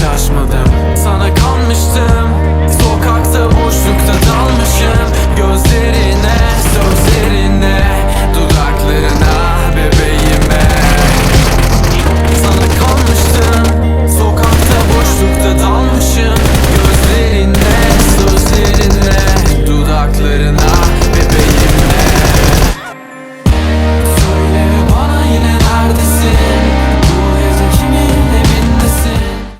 şaşmadım. Sana kalmıştım. Sokakta boşlukta dalmışım. Gözlerine, sözlerine Dudaklarına, bebeğime. Sana kalmıştım. Sokakta boşlukta dalmışım. Gözlerine, sözlerine Dudaklarına, bebeğime.